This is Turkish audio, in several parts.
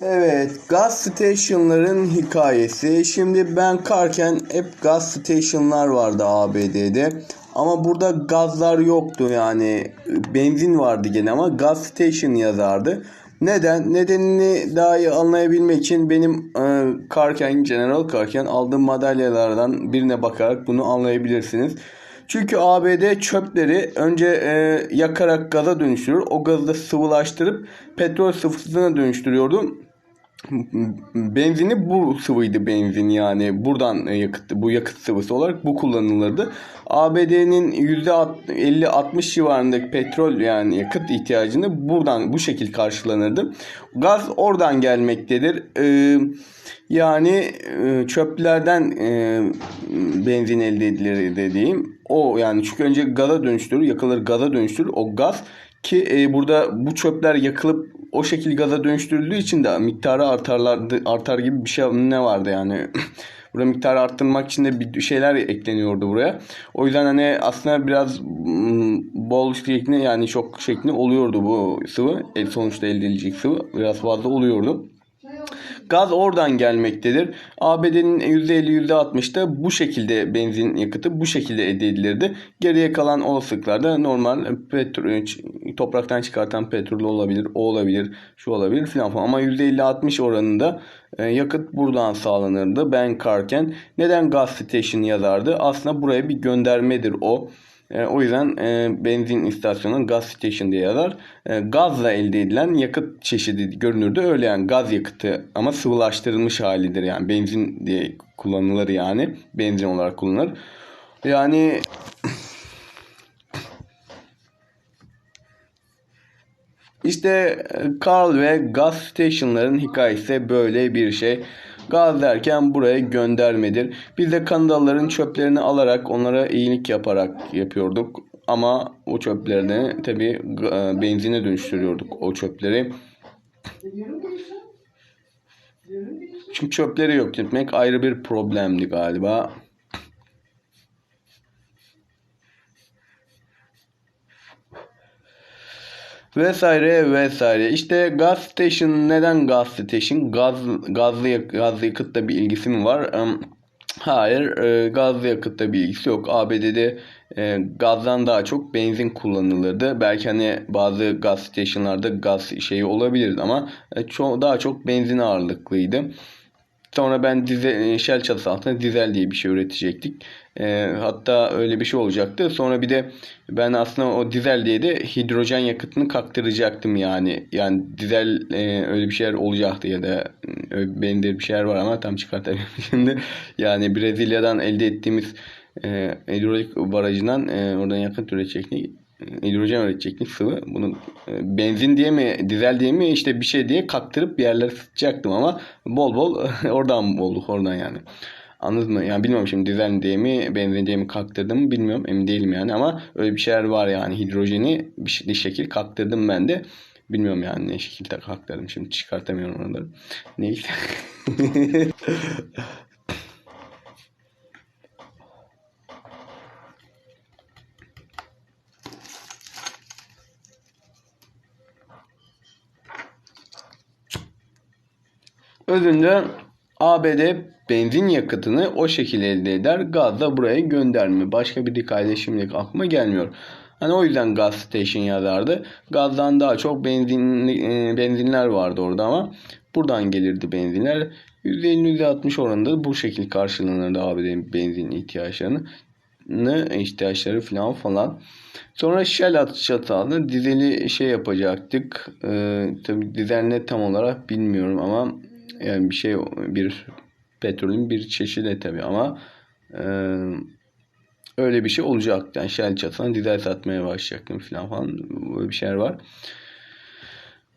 Evet, gaz stationların hikayesi. Şimdi ben karken hep gaz stationlar vardı ABD'de. Ama burada gazlar yoktu yani. Benzin vardı gene ama gaz station yazardı. Neden? Nedenini daha iyi anlayabilmek için benim e, karken, General karken aldığım madalyalardan birine bakarak bunu anlayabilirsiniz. Çünkü ABD çöpleri önce e, yakarak gaza dönüştürür. O gazı da sıvılaştırıp petrol sıvısına dönüştürüyordu. Benzini bu sıvıydı benzin yani buradan yakıt bu yakıt sıvısı olarak bu kullanılırdı. ABD'nin %50-60 civarındaki petrol yani yakıt ihtiyacını buradan bu şekil karşılanırdı. Gaz oradan gelmektedir. Ee, yani e, çöplerden e, benzin elde edilir dediğim o yani çünkü önce gaza dönüştürür yakılır gaza dönüştürür o gaz ki e, burada bu çöpler yakılıp o şekil gaza dönüştürüldüğü için de miktarı artarlardı artar gibi bir şey ne vardı yani. Burada miktarı arttırmak için de bir şeyler ekleniyordu buraya. O yüzden hani aslında biraz bol şeklinde yani çok şeklinde oluyordu bu sıvı. El sonuçta elde edilecek sıvı biraz fazla oluyordu. Gaz oradan gelmektedir. ABD'nin %50-%60'da bu şekilde benzin yakıtı bu şekilde elde edilirdi. Geriye kalan olasılıklarda normal petrol, topraktan çıkartan petrol olabilir, o olabilir, şu olabilir filan falan. Ama %50-60 oranında e, yakıt buradan sağlanırdı. Ben karken neden gas station yazardı? Aslında buraya bir göndermedir o. E, o yüzden e, benzin istasyonu gaz station diye yazar. Gazla elde edilen yakıt çeşidi görünürdü. Öyle yani gaz yakıtı ama sıvılaştırılmış halidir yani benzin diye kullanılır yani. Benzin olarak kullanılır. Yani işte Carl ve gaz stationların hikayesi böyle bir şey. Gaz derken buraya göndermedir. Biz de Kanadalıların çöplerini alarak onlara iyilik yaparak yapıyorduk. Ama o çöplerini tabi e, benzine dönüştürüyorduk o çöpleri. Çünkü çöpleri yok etmek ayrı bir problemdi galiba. Vesaire vesaire. İşte gaz station neden gaz station? Gaz gazlı gazlı yakıtla bir ilgisi mi var? Hayır, e, gazlı yakıtla bir ilgisi yok. ABD'de e, gazdan daha çok benzin kullanılırdı. Belki hani bazı gaz stationlarda gaz şeyi olabilirdi ama e, çok daha çok benzin ağırlıklıydı. Sonra ben dizel, e, Shell çatısı altında dizel diye bir şey üretecektik. E, hatta öyle bir şey olacaktı. Sonra bir de ben aslında o dizel diye de hidrojen yakıtını kaktıracaktım yani. Yani dizel e, öyle bir şeyler olacaktı ya da e, benzer bir şeyler var ama tam çıkartamıyorum şimdi. Yani Brezilya'dan elde ettiğimiz e, hidrolik barajından e, oradan yakıt üretecektik hidrojen üretecektik sıvı. Bunu e, benzin diye mi dizel diye mi işte bir şey diye kaktırıp bir yerlere sıçacaktım ama bol bol oradan olduk oradan yani. Anladın mı? Yani bilmiyorum şimdi dizel diye mi benzin diye mi kaktırdım bilmiyorum emin değilim yani ama öyle bir şeyler var yani hidrojeni bir şekil kaktırdım ben de. Bilmiyorum yani ne şekilde kaktırdım şimdi çıkartamıyorum onları. Neyse. Özünde ABD benzin yakıtını o şekilde elde eder. Gaz da buraya gönderme. Başka bir hikaye şimdilik aklıma gelmiyor. Hani o yüzden gaz station yazardı. Gazdan daha çok benzin, e, benzinler vardı orada ama buradan gelirdi benzinler. %50-%60 oranında bu şekilde karşılanırdı ABD'nin benzin ihtiyaçlarını ihtiyaçları falan falan. Sonra Shell çatı aldı. Dizeli şey yapacaktık. Ee, tabii dizel ne tam olarak bilmiyorum ama yani bir şey bir petrolün bir çeşidi tabi ama e, öyle bir şey olacak. Yani Shell çatısına dizel satmaya başlayacaktım falan falan böyle bir şeyler var.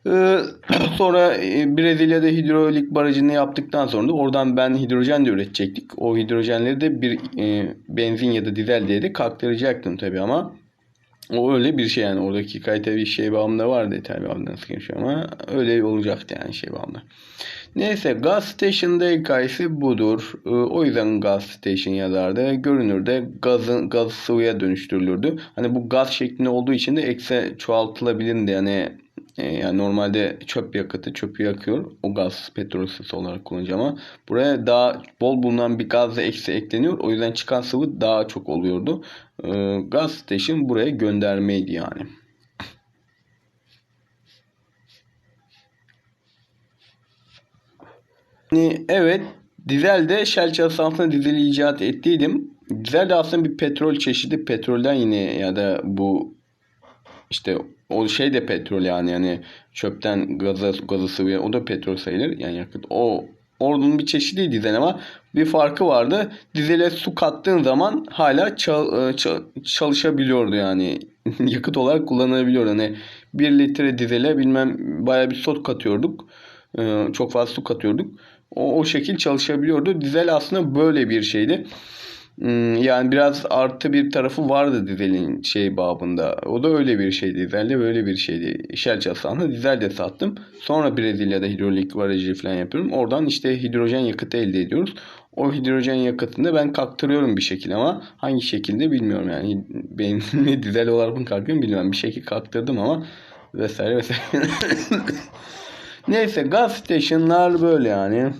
Ee, sonra e, Brezilya'da hidrolik barajını yaptıktan sonra da oradan ben hidrojen de üretecektik. O hidrojenleri de bir e, benzin ya da dizel diye de kaktıracaktım tabi ama o öyle bir şey yani oradaki kayıta bir şey bağımda var detay bağımda nasıl geçiyor ama öyle olacaktı yani şey bağımda. Neyse gaz station'da hikayesi budur. Ee, o yüzden gaz station yazardı. Görünürde gazın gaz sıvıya dönüştürülürdü. Hani bu gaz şeklinde olduğu için de ekse çoğaltılabilirdi. Yani E, yani normalde çöp yakıtı çöpü yakıyor. O gaz petrol ısısı olarak kullanacağım ama buraya daha bol bulunan bir gaz eksi ekleniyor. O yüzden çıkan sıvı daha çok oluyordu. E, gaz station buraya göndermeydi yani. Yani evet dizel de Shell çatısı altında dizeli icat ettiydim. Dizel de aslında bir petrol çeşidi. Petrolden yine ya da bu işte o şey de petrol yani yani çöpten gaza gazı sıvıya o da petrol sayılır yani yakıt o ordunun bir çeşidi dizel ama bir farkı vardı. Dizele su kattığın zaman hala çal- çal- çalışabiliyordu yani yakıt olarak kullanılabiliyordu. Hani 1 litre dizele bilmem baya bir sot katıyorduk. Ee, çok fazla su katıyorduk. O, o şekil çalışabiliyordu. Dizel aslında böyle bir şeydi. Hmm, Yani biraz artı bir tarafı vardı dizelin şey babında. O da öyle bir şeydi. Dizel de böyle bir şeydi. Shell çatısı dizel de sattım. Sonra Brezilya'da hidrolik barajı falan yapıyorum. Oradan işte hidrojen yakıtı elde ediyoruz. O hidrojen yakıtını ben kaktırıyorum bir şekilde ama hangi şekilde bilmiyorum yani. Benim dizel olarak mı kalkıyorum bilmiyorum. Bir şekilde kaktırdım ama vesaire vesaire. Neyse gaz station'lar böyle yani.